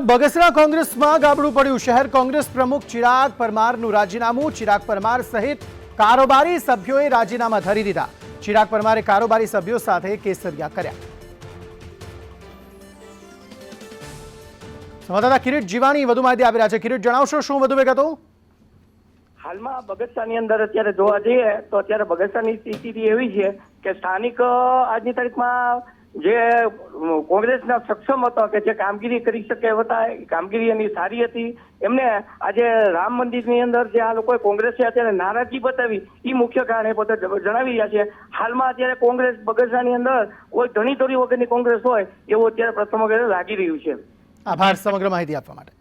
તરફ બગસરા કોંગ્રેસમાં ગાબડું પડ્યું. શહેર કોંગ્રેસ પ્રમુખ ચિરાગ પરમારનું રાજીનામું. ચિરાગ પરમાર સહિત કારોબારી સભ્યોએ રાજીનામા ધરી દીધા. ચિરાગ પરમારે કારોબારી સભ્યો સાથે કેસરિયા કર્યા. સંવાદદાતા કિરીટ જીવાણી વધુ માહિતી આપી રહ્યા છે. કિરીટ, જણાવશો શું વધુ વિગતો હાલમાં બગસરાની અંદર અત્યારે જોવા જઈએ તો અત્યારે બગસરાની સ્થિતિ એવી છે કે સ્થાનિક આજની તારીખમાં જે કોંગ્રેસના સક્ષમ હતા કે જે કામગીરી કરી શકે હતા કામગીરી એની સારી હતી. એમને આજે રામ મંદિરની અંદર જે આ લોકોએ કોંગ્રેસે અત્યારે નારાજગી બતાવી એ મુખ્ય કારણ એ પોતે જણાવી રહ્યા છે. હાલમાં અત્યારે કોંગ્રેસ બગસરાની અંદર કોઈ ધણી ધોરી વગરની કોંગ્રેસ હોય, એવું અત્યારે પ્રથમ વગેરે લાગી રહ્યું છે. આભાર, સમગ્ર માહિતી આપવા માટે.